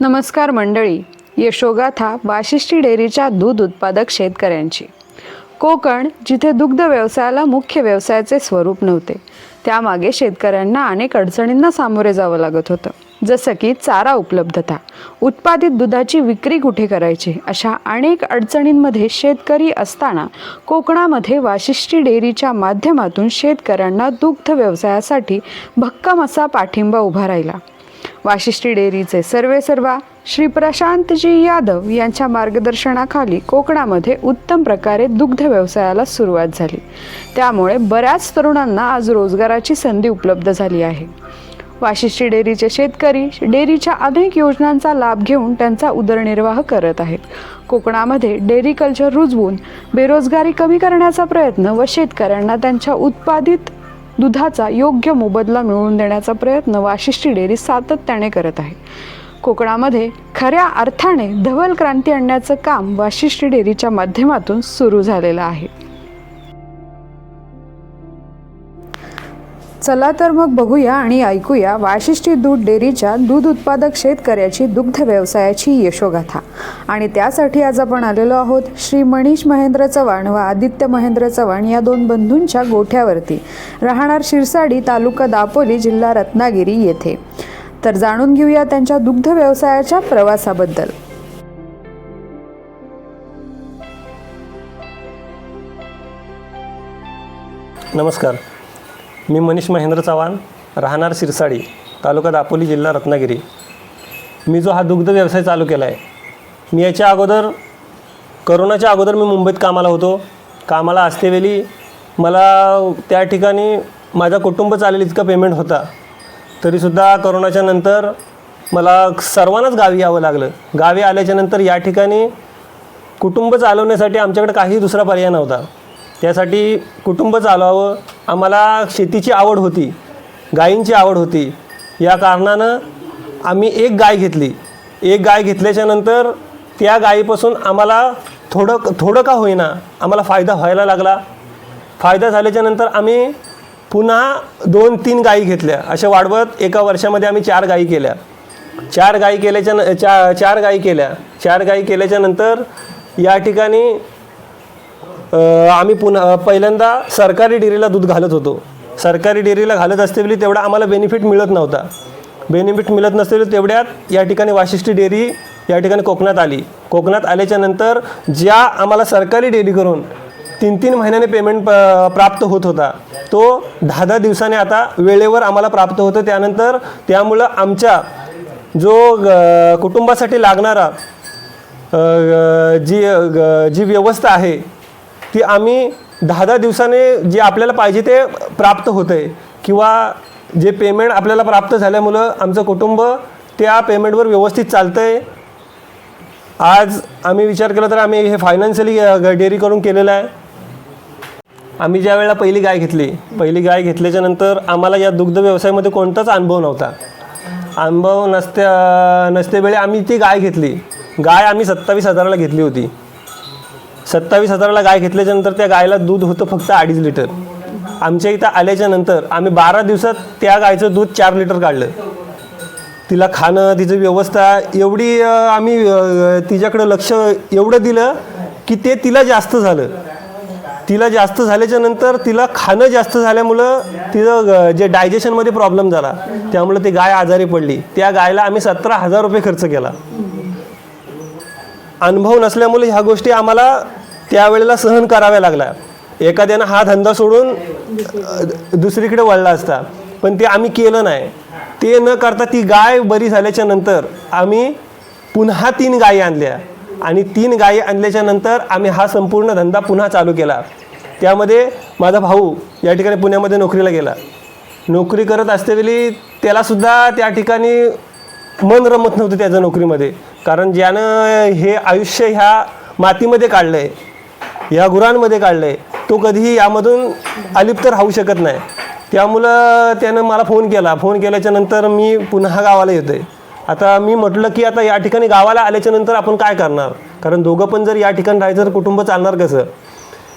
नमस्कार मंडळी. यशोगाथा वाशिष्ठी डेअरीच्या दूध उत्पादक शेतकऱ्यांची. कोकण जिथे दुग्ध व्यवसायाला मुख्य व्यवसायाचे स्वरूप नव्हते त्यामागे शेतकऱ्यांना अनेक अडचणींना सामोरे जावं लागत होतं. जसं की चारा उपलब्धता उत्पादित दुधाची विक्री कुठे करायची अशा अनेक अडचणींमध्ये शेतकरी असताना कोकणामध्ये वाशिष्ठी डेअरीच्या माध्यमातून शेतकऱ्यांना दुग्ध व्यवसायासाठी भक्कम असा पाठिंबा उभा राहिला. वाशिष्ठी डेअरीचे सर्वे सर्वा श्री प्रशांतजी यादव यांच्या मार्गदर्शनाखाली कोकणामध्ये उत्तम प्रकारे दुग्ध व्यवसायाला सुरुवात झाली. त्यामुळे बऱ्याच तरुणांना आज रोजगाराची संधी उपलब्ध झाली आहे. वाशिष्ठी डेअरीचे शेतकरी डेअरीच्या अनेक योजनांचा लाभ घेऊन त्यांचा उदरनिर्वाह करत आहेत. कोकणामध्ये डेअरी कल्चर रुजवून बेरोजगारी कमी करण्याचा प्रयत्न व शेतकऱ्यांना त्यांच्या उत्पादित दुधाचा योग्य मोबदला मिळवून देण्याचा प्रयत्न वाशिष्ठी डेअरी सातत्याने करत आहे. कोकणामध्ये खऱ्या अर्थाने धवल क्रांती आणण्याचं काम वाशिष्ठी डेअरीच्या माध्यमातून सुरू झालेलं आहे. चला तर मग बघूया आणि ऐकूया वाशिष्ठी दूध डेअरीच्या दूध उत्पादक शेतकऱ्याची दुग्ध व्यवसायाची यशोगाथा. आणि त्यासाठी आज आपण आलेलो आहोत श्री मनीष महेंद्र चव्हाण व आदित्य महेंद्र चव्हाण या दोन बंधूंच्या गोठ्यावरती. राहणार शिरसाडी तालुका दापोली जिल्हा रत्नागिरी येथे. तर जाणून घेऊया त्यांच्या दुग्ध व्यवसायाच्या प्रवासाबद्दल. नमस्कार. मी मनीष महेंद्र चव्हाण राहणार सिरसाडी तालुका दापोली जिल्हा रत्नागिरी. मी जो हा दुग्ध व्यवसाय चालू केला आहे मी याच्या अगोदर करोनाच्या अगोदर मी मुंबईत कामाला होतो. कामाला असतेवेळी मला त्या ठिकाणी माझा कुटुंब चालेल इतका पेमेंट होता. तरीसुद्धा करोनाच्या नंतर मला सर्वांनाच गावी यावं लागलं. गावी आल्याच्यानंतर या ठिकाणी कुटुंब चालवण्यासाठी आमच्याकडे काही दुसरा पर्याय नव्हता. त्यासाठी कुटुंब चालवावं. आम्हाला शेतीची आवड होती गायींची आवड होती. या कारणानं आम्ही एक गाय घेतली. एक गाय घेतल्याच्यानंतर त्या गायीपासून आम्हाला थोडं थोडं का होईना आम्हाला फायदा व्हायला लागला. फायदा झाल्याच्यानंतर आम्ही पुन्हा दोन तीन गायी घेतल्या. अशा वाढवत एका वर्षामध्ये आम्ही चार गायी केल्या. चार गायी केल्याच्या न चा चार गायी केल्या. चार गायी केल्याच्यानंतर या ठिकाणी आम्ही पुन्हा पहिल्यांदा सरकारी डेअरीला दूध घालत होतो. सरकारी डेअरीला घालत असतेवेळी तेवढा आम्हाला बेनिफिट मिळत नव्हता. बेनिफिट मिळत नसतेवेळी तेवढ्यात या ठिकाणी वाशिष्ठी डेअरी या ठिकाणी कोकणात आली. कोकणात आल्याच्यानंतर ज्या आम्हाला सरकारी डेअरी करून तीन तीन महिन्याने पेमेंट प प्राप्त होत होता तो दहा दहा दिवसाने आता वेळेवर आम्हाला प्राप्त होतं. त्यानंतर त्यामुळं आमच्या जो कुटुंबासाठी लागणारा जी ग- जी व्यवस्था आहे ती आम्ही दहा दहा दिवसाने जे आपल्याला पाहिजे ते प्राप्त होतं आहे किंवा जे पेमेंट आपल्याला प्राप्त झाल्यामुळं आमचं कुटुंब त्या पेमेंटवर व्यवस्थित चालतं आहे आज आम्ही विचार केला तर आम्ही हे फायनान्शियली डेअरी करून केलेलं आहे. आम्ही ज्या वेळेला पहिली गाय घेतली पहिली गाय घेतल्याच्या नंतर आम्हाला या दुग्ध व्यवसायामध्ये कोणताच अनुभव नव्हता. अनुभव नसत्या नसतेवेळी आम्ही ती गाय घेतली. गाय आम्ही सत्तावीस हजाराला घेतली होती. सत्तावीस हजाराला गाय घेतल्याच्यानंतर त्या गायला दूध होतं फक्त अडीच लिटर. आमच्या इथं आल्याच्यानंतर आम्ही बारा दिवसात त्या गायचं दूध चार लिटर काढलं. तिला खाणं तिचं व्यवस्था एवढी आम्ही तिच्याकडं लक्ष एवढं दिलं की ते तिला जास्त झालं. तिला जास्त झाल्याच्यानंतर तिला खाणं जास्त झाल्यामुळं तिचं जे डायजेशनमध्ये प्रॉब्लेम झाला. त्यामुळं ती गाय आजारी पडली. त्या गायला आम्ही सतरा हजार रुपये खर्च केला. अनुभव नसल्यामुळे ह्या गोष्टी आम्हाला त्यावेळेला सहन कराव्या लागल्या. एखाद्यानं हा धंदा सोडून दुसरीकडे वळला असता. पण ते आम्ही केलं नाही. ते न करता ती गाय बरी झाल्याच्यानंतर आम्ही पुन्हा तीन गायी आणल्या. आणि तीन गायी आणल्याच्या नंतर आम्ही हा संपूर्ण धंदा पुन्हा चालू केला. त्यामध्ये माझा भाऊ या ठिकाणी पुण्यामध्ये नोकरीला गेला. नोकरी करत असतेवेळी त्यालासुद्धा त्या ठिकाणी मन रमत नव्हतं त्याचं नोकरीमध्ये. कारण ज्यानं हे आयुष्य ह्या मातीमध्ये काढलं आहे या गुरांमध्ये काढलं आहे तो कधीही यामधून अलिप्त राहू शकत नाही. त्यामुळं त्यानं मला फोन केला. फोन केल्याच्यानंतर मी पुन्हा गावाला येतो आहे आता मी म्हटलं की आता या ठिकाणी गावाला आल्याच्यानंतर आपण काय करणार? कारण दोघं पण जर या ठिकाणी राहायचं तर कुटुंब चालणार कसं?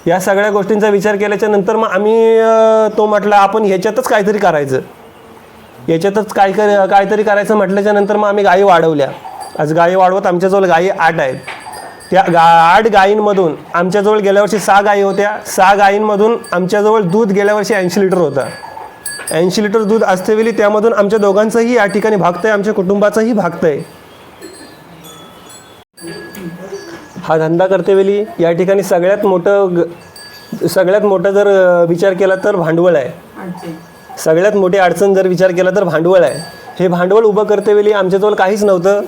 या सगळ्या गोष्टींचा विचार केल्याच्यानंतर मग आम्ही तो म्हटला आपण ह्याच्यातच काहीतरी करायचं. याच्यातच काय कर काहीतरी करायचं म्हटल्याच्या नंतर मग आम्ही गायी वाढवल्या. आज गायी वाढवत आमच्याजवळ गायी आठ आहेत. त्या गा आठ गायींमधून आमच्याजवळ गेल्या वर्षी सहा गायी होत्या. सहा गायींमधून आमच्याजवळ दूध गेल्या वर्षी ऐंशी लिटर होतं. ऐंशी लिटर दूध असतेवेळी त्यामधून आमच्या दोघांचंही या ठिकाणी भागतं आहे आमच्या कुटुंबाचंही भागतं आहे हा धंदा करतेवेळी या ठिकाणी सगळ्यात मोठं सगळ्यात मोठं जर विचार केला तर भांडवल आहे. सगळ्यात मोठी अडचण जर विचार केला तर भांडवल आहे. हे भांडवल उभं करतेवेळी आमच्याजवळ काहीच नव्हतं.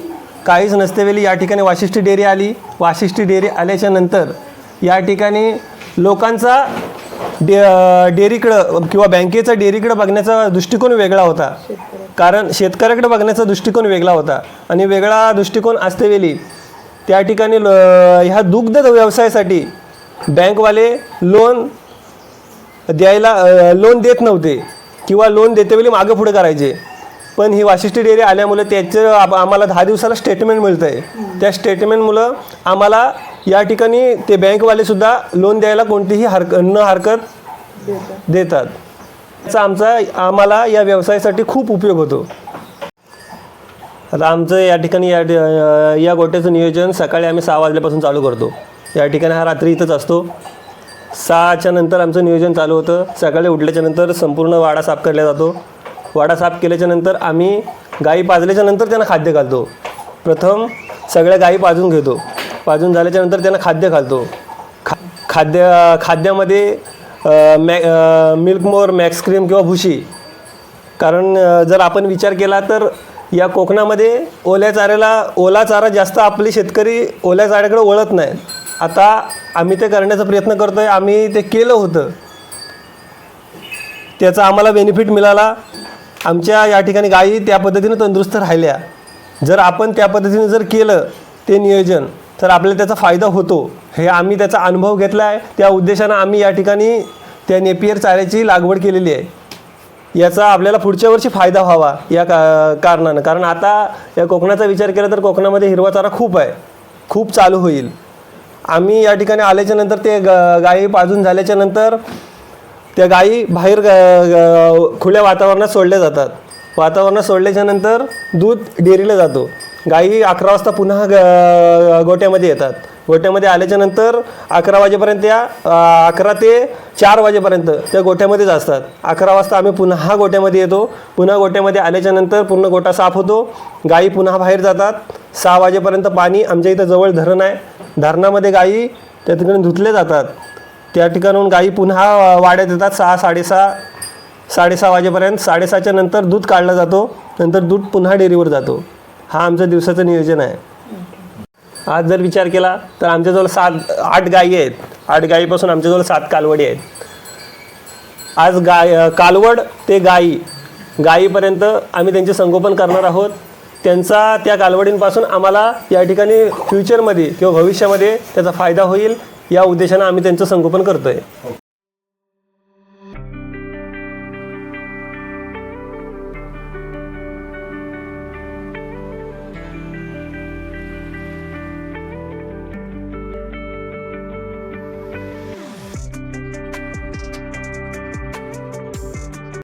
काहीच नसतेवेळी या ठिकाणी वाशिष्ठी डेअरी आली. वाशिष्ठी डेअरी आल्याच्यानंतर या ठिकाणी लोकांचा डे डेअरीकडं किंवा बँकेचा डेअरीकडं बघण्याचा दृष्टिकोन वेगळा होता. कारण शेतकऱ्याकडे बघण्याचा दृष्टिकोन वेगळा होता. आणि वेगळा दृष्टिकोन असतेवेळी त्या ठिकाणी ल ह्या दुग्ध व्यवसायासाठी बँकवाले लोन द्यायला लोन देत नव्हते. किंवा लोन देतेवेळी मागं पुढे करायचे. पण ही वाशिष्ठी डेअरी आल्यामुळे त्याचं आम्हाला दहा दिवसाला स्टेटमेंट मिळतं आहे त्या स्टेटमेंटमुळं आम्हाला या ठिकाणी ते बँकवालेसुद्धा लोन द्यायला कोणतीही हरक न हरकत देतात. त्याचा आमचा आम्हाला या व्यवसायासाठी खूप उपयोग होतो. आता आमचं या ठिकाणी या या गोट्याचं नियोजन सकाळी आम्ही सहा वाजल्यापासून चालू करतो. या ठिकाणी हा रात्री इथंच असतो. सहाच्या नंतर आमचं नियोजन चालू होतं. सकाळी उठल्याच्या नंतर संपूर्ण वाडा साफ केला जातो. वाडा साफ केल्याच्यानंतर आम्ही गाई पाजल्याच्या नंतर त्यांना खाद्य घालतो. प्रथम सगळ्या गाई पाजून घेतो. पाजून झाल्याच्यानंतर त्यांना खाद्य घालतो. खा खाद्य खाद्यामध्ये मॅ मिल्क मोर मॅक्स क्रीम किंवा भुशी. कारण जर आपण विचार केला तर या कोकणामध्ये ओल्या चाऱ्याला ओला चारा जास्त आपले शेतकरी ओल्या चाऱ्याकडे वळत नाही आता आम्ही ते करण्याचा प्रयत्न करतो आहे आम्ही ते केलं होतं. त्याचा आम्हाला बेनिफिट मिळाला. आमच्या या ठिकाणी गायी त्या पद्धतीनं तंदुरुस्त राहिल्या. जर आपण त्या पद्धतीने जर केलं ते नियोजन तर आपल्याला त्याचा फायदा होतो. हे आम्ही त्याचा अनुभव घेतला आहे. त्या उद्देशानं आम्ही या ठिकाणी त्या नेपियर चाऱ्याची लागवड केलेली आहे. याचा आपल्याला पुढच्या वर्षी फायदा व्हावा या का कारणानं. कारण आता या कोकणाचा विचार केला तर कोकणामध्ये हिरवा चारा खूप आहे. खूप चालू होईल. आम्ही या ठिकाणी आल्याच्यानंतर ते ग गायी पाजून झाल्याच्यानंतर त्या गायी बाहेर ग- खुल्या वातावरणात सोडल्या जातात. वातावरणात सोडल्याच्या नंतर दूध डेअरीला जातो. गायी अकरा वाजता पुन्हा ग गोट्यामध्ये येतात. गोट्यामध्ये आल्याच्यानंतर अकरा वाजेपर्यंत या अकरा ते चार वाजेपर्यंत त्या गोठ्यामध्येच असतात. अकरा वाजता आम्ही पुन्हा गोट्यामध्ये येतो. पुन्हा गोट्यामध्ये आल्याच्यानंतर पूर्ण गोठा साफ होतो. गायी पुन्हा बाहेर जातात. सहा वाजेपर्यंत पाणी आमच्या इथं जवळ धरण आहे. धरणामध्ये गायी त्या ठिकाणी धुतले जातात. त्या ठिकाणून गायी पुन्हा वाड्यात येतात. सहा साडेसहा साडेसहा वाजेपर्यंत साडेसहाच्या नंतर दूध काढला जातो. नंतर दूध पुन्हा डेअरीवर जातो. हा आमचं दिवसाचं नियोजन आहे. आज जर विचार केला तर आमच्याजवळ सात आठ गायी आहेत. आठ गायीपासून आमच्याजवळ सात कालवडी आहेत. आज गाय कालवड ते गायी गायीपर्यंत आम्ही त्यांचे संगोपन करणार आहोत. त्यांचा त्या कालवडींपासून आम्हाला या ठिकाणी फ्युचरमध्ये किंवा भविष्यामध्ये त्याचा फायदा होईल या उद्देशानं आम्ही त्यांचं संगोपन करतो आहे